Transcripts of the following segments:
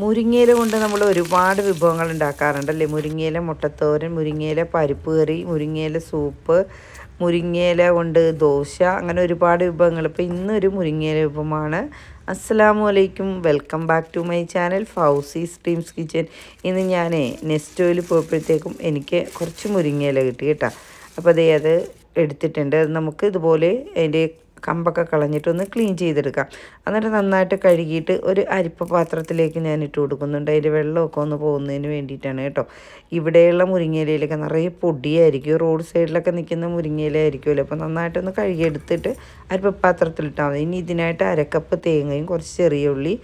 മുരിങ്ങയില കൊണ്ട് നമ്മൾ ഒരുപാട് വിഭവങ്ങൾ ഉണ്ടാക്കാറുണ്ട് അല്ലേ? മുരിങ്ങയില മുട്ടത്തോരൻ മുരിങ്ങയില പരിപ്പ് കറി മുരിങ്ങയില സൂപ്പ് മുരിങ്ങയില കൊണ്ട് ദോശ അങ്ങനെ ഒരുപാട് വിഭവങ്ങൾ. ഇപ്പോൾ ഇന്നൊരു മുരിങ്ങയില വിഭവമാണ്. അസ്സലാമു അലൈക്കും. Welcome back to my channel Fousi streams kitchen. ഇന്ന് ഞാൻ നെസ്റ്റോയിൽ പോയപ്പോഴത്തേക്കും എനിക്ക് കുറച്ച് മുരിങ്ങയില കിട്ടി കേട്ടോ. അപ്പോൾ അതേ അത് എടുത്തിട്ടുണ്ട്. നമുക്ക് ഇതുപോലെ അതിന്റെ കമ്പൊക്കെ കളഞ്ഞിട്ടൊന്ന് ക്ലീൻ ചെയ്തെടുക്കാം. എന്നിട്ട് നന്നായിട്ട് കഴുകിയിട്ട് ഒരു അരിപ്പ പാത്രത്തിലേക്ക് ഞാൻ ഇട്ട് കൊടുക്കുന്നുണ്ട്. അതിന്റെ വെള്ളമൊക്കെ ഒന്ന് പോകുന്നതിന് വേണ്ടിയിട്ടാണ് കേട്ടോ. ഇവിടെയുള്ള മുരിങ്ങയിലയിലൊക്കെ നിറയെ പൊടിയായിരിക്കും. റോഡ് സൈഡിലൊക്കെ നിൽക്കുന്ന മുരിങ്ങയിലായിരിക്കുമല്ലോ അപ്പോൾ നന്നായിട്ടൊന്ന് കഴുകിയെടുത്തിട്ട് അരിപ്പ പാത്രത്തിലിട്ടാൽ മതി. ഇനി ഇതിനായിട്ട് അരക്കപ്പ് തേങ്ങയും കുറച്ച് ചെറിയ ഉള്ളി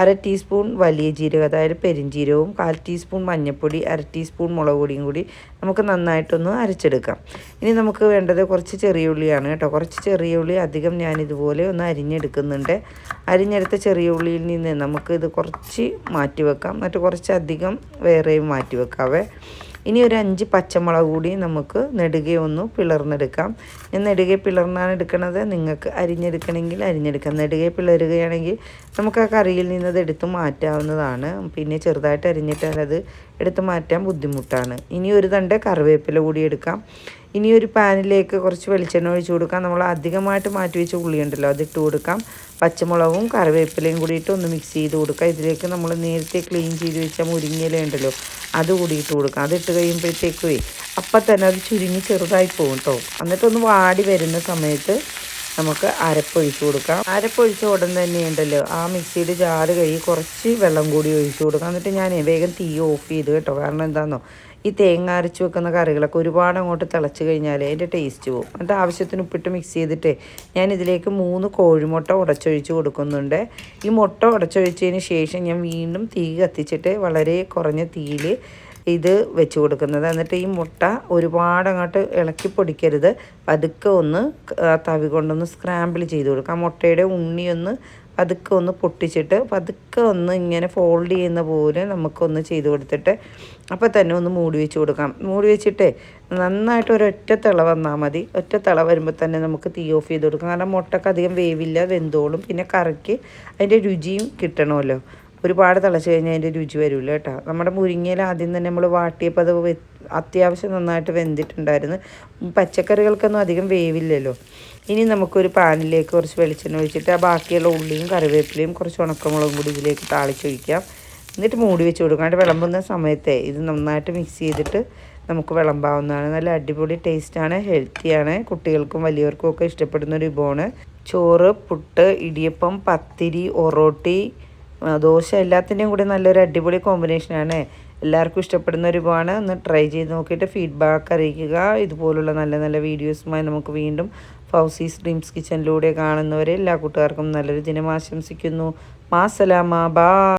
അര ടീസ്പൂൺ വലിയ ജീരകം അതായത് പെരിഞ്ജീരകവും കാൽ ടീസ്പൂൺ മഞ്ഞൾപ്പൊടി അര ടീസ്പൂൺ മുളക് പൊടിയും കൂടി നമുക്ക് നന്നായിട്ടൊന്ന് അരച്ചെടുക്കാം. ഇനി നമുക്ക് വേണ്ടത് കുറച്ച് ചെറിയ ഉള്ളിയാണ് കേട്ടോ. കുറച്ച് ചെറിയ ഉള്ളി അധികം ഞാൻ ഇതുപോലെ ഒന്ന് അരിഞ്ഞെടുക്കുന്നുണ്ട്. അരിഞ്ഞെടുത്ത ചെറിയ ഉള്ളിയിൽ നിന്ന് നമുക്ക് ഇത് കുറച്ച് മാറ്റി വെക്കാം എന്നിട്ട് കുറച്ചധികം വേറെയും മാറ്റി വെക്കാവേ ഇനി ഒരു അഞ്ച് പച്ചമുളക് കൂടി നമുക്ക് നെടുകെ ഒന്ന് പിളർന്നെടുക്കാം. ഞാൻ നെടുകെ പിളർന്നാണ് എടുക്കുന്നത് നിങ്ങൾക്ക് അരിഞ്ഞെടുക്കണമെങ്കിൽ അരിഞ്ഞെടുക്കാം. നെടുകെ പിളരുകയാണെങ്കിൽ നമുക്ക് ആ കറിയിൽ നിന്നത് എടുത്ത് മാറ്റാവുന്നതാണ്. പിന്നെ ചെറുതായിട്ട് അരിഞ്ഞിട്ടാൽ അത് എടുത്ത് മാറ്റാൻ ബുദ്ധിമുട്ടാണ്. ഇനി ഒരു തണ്ട് കറിവേപ്പില കൂടി എടുക്കാം. ഇനി ഒരു പാനിലേക്ക് കുറച്ച് വെളിച്ചെണ്ണ ഒഴിച്ച് കൊടുക്കാം. നമ്മൾ അധികമായിട്ട് മാറ്റി വെച്ച ഉള്ളി ഉണ്ടല്ലോ അതിട്ട് കൊടുക്കാം. പച്ചമുളകും കറിവേപ്പിലയും കൂടിയിട്ട് ഒന്ന് മിക്സ് ചെയ്ത് കൊടുക്കാം. ഇതിലേക്ക് നമ്മൾ നേരത്തെ ക്ലീൻ ചെയ്ത് വെച്ച മുരിങ്ങയില ഉണ്ടല്ലോ അത് കൂടി ഇട്ട് കൊടുക്കാം. അതിട്ട് കഴിയുമ്പോഴത്തേക്കുവേ അപ്പം തന്നെ അത് ചുരുങ്ങി ചെറുതായി പോകും കേട്ടോ എന്നിട്ടൊന്ന് വാടി വരുന്ന സമയത്ത് നമുക്ക് അരപ്പൊഴിച്ച് കൊടുക്കാം. അരപ്പൊഴിച്ച ഉടൻ തന്നെ ഉണ്ടല്ലോ ആ മിക്സിയുടെ ജാറ് കഴുകി കുറച്ച് വെള്ളം കൂടി ഒഴിച്ച് കൊടുക്കാം. എന്നിട്ട് ഞാൻ വേഗം തീ ഓഫ് ചെയ്ത് കേട്ടോ. കാരണം എന്താണെന്നോ ഈ തേങ്ങ അരച്ച് വെക്കുന്ന കറികളൊക്കെ ഒരുപാട് അങ്ങോട്ട് തിളച്ച് കഴിഞ്ഞാൽ അതിന്റെ ടേസ്റ്റ് പോകും എന്നിട്ട് ആവശ്യത്തിന് ഉപ്പിട്ട് മിക്സ് ചെയ്തിട്ട് ഞാൻ ഇതിലേക്ക് മൂന്ന് കോഴിമുട്ട ഉടച്ചൊഴിച്ച് കൊടുക്കുന്നുണ്ട്. ഈ മുട്ട ഉടച്ചൊഴിച്ചതിന് ശേഷം ഞാൻ വീണ്ടും തീ കത്തിച്ചിട്ട് വളരെ കുറഞ്ഞ തീയിൽ ഇത് വെച്ച് കൊടുക്കുന്നത്. എന്നിട്ട് ഈ മുട്ട ഒരുപാട് അങ്ങോട്ട് ഇളക്കി പൊടിക്കരുത്. പതുക്കെ ഒന്ന് തവി കൊണ്ടൊന്ന് സ്ക്രാമ്പിൾ ചെയ്ത് കൊടുക്കുക. ആ മുട്ടയുടെ ഉണ്ണി ഒന്ന് പതുക്കെ ഒന്ന് പൊട്ടിച്ചിട്ട് പതുക്കെ ഒന്ന് ഇങ്ങനെ ഫോൾഡ് ചെയ്യുന്ന പോലെ നമുക്കൊന്ന് ചെയ്ത് കൊടുത്തിട്ട് അപ്പോൾ തന്നെ ഒന്ന് മൂടി വെച്ച് കൊടുക്കാം. മൂടി വെച്ചിട്ട് നന്നായിട്ട് ഒരൊറ്റ തിള വന്നാൽ മതി. ഒറ്റ തിള വരുമ്പോൾ തന്നെ നമുക്ക് തീ ഓഫ് ചെയ്ത് കൊടുക്കാം. കാരണം മുട്ടക്ക് അധികം വേവില്ല വെന്തോളും. പിന്നെ കറിക്ക് അതിന്റെ രുചിയും കിട്ടണമല്ലോ. ഒരുപാട് തിളച്ച് കഴിഞ്ഞാൽ അതിന്റെ രുചി വരില്ല കേട്ടോ. നമ്മുടെ മുരിങ്ങയിൽ ആദ്യം തന്നെ നമ്മൾ വാട്ടിയപ്പോൾ അത് അത്യാവശ്യം നന്നായിട്ട് വെന്തിട്ടുണ്ടായിരുന്നു. പച്ചക്കറികൾക്കൊന്നും അധികം വേവില്ലല്ലോ. ഇനി നമുക്കൊരു പാനിലേക്ക് കുറച്ച് വെളിച്ചെണ്ണ ഒഴിച്ചിട്ട് ആ ബാക്കിയുള്ള ഉള്ളിയും കറിവേപ്പിലയും കുറച്ച് ഉണക്കമുളകും കൂടി ഇതിലേക്ക് താളിച്ചൊഴിക്കാം. എന്നിട്ട് മൂടി വെച്ച് കൊടുക്കാണ്ട് വിളമ്പുന്ന സമയത്തെ ഇത് നന്നായിട്ട് മിക്സ് ചെയ്തിട്ട് നമുക്ക് വിളമ്പാവുന്നതാണ്. നല്ല അടിപൊളി ടേസ്റ്റാണ് ഹെൽത്തിയാണ് കുട്ടികൾക്കും വലിയവർക്കും ഒക്കെ ഇഷ്ടപ്പെടുന്ന ഒരു വിഭവമാണ്. ചോറ് പുട്ട് ഇടിയപ്പം പത്തിരി ഒറോട്ടി ദോശ എല്ലാത്തിന്റെയും കൂടി നല്ലൊരു അടിപൊളി കോമ്പിനേഷനാണ് എല്ലാവർക്കും ഇഷ്ടപ്പെടുന്ന ഒരു വിഭവമാണ് ഒന്ന് ട്രൈ ചെയ്ത് നോക്കിയിട്ട് ഫീഡ്ബാക്ക് അറിയിക്കുക. ഇതുപോലുള്ള നല്ല നല്ല വീഡിയോസുമായി നമുക്ക് വീണ്ടും ഫൗസീസ് ഡ്രീംസ് കിച്ചണിലൂടെ കാണുന്നവരെ എല്ലാ കൂട്ടുകാർക്കും നല്ലൊരു ദിനം ആശംസിക്കുന്നു. മാസലാമ ബാ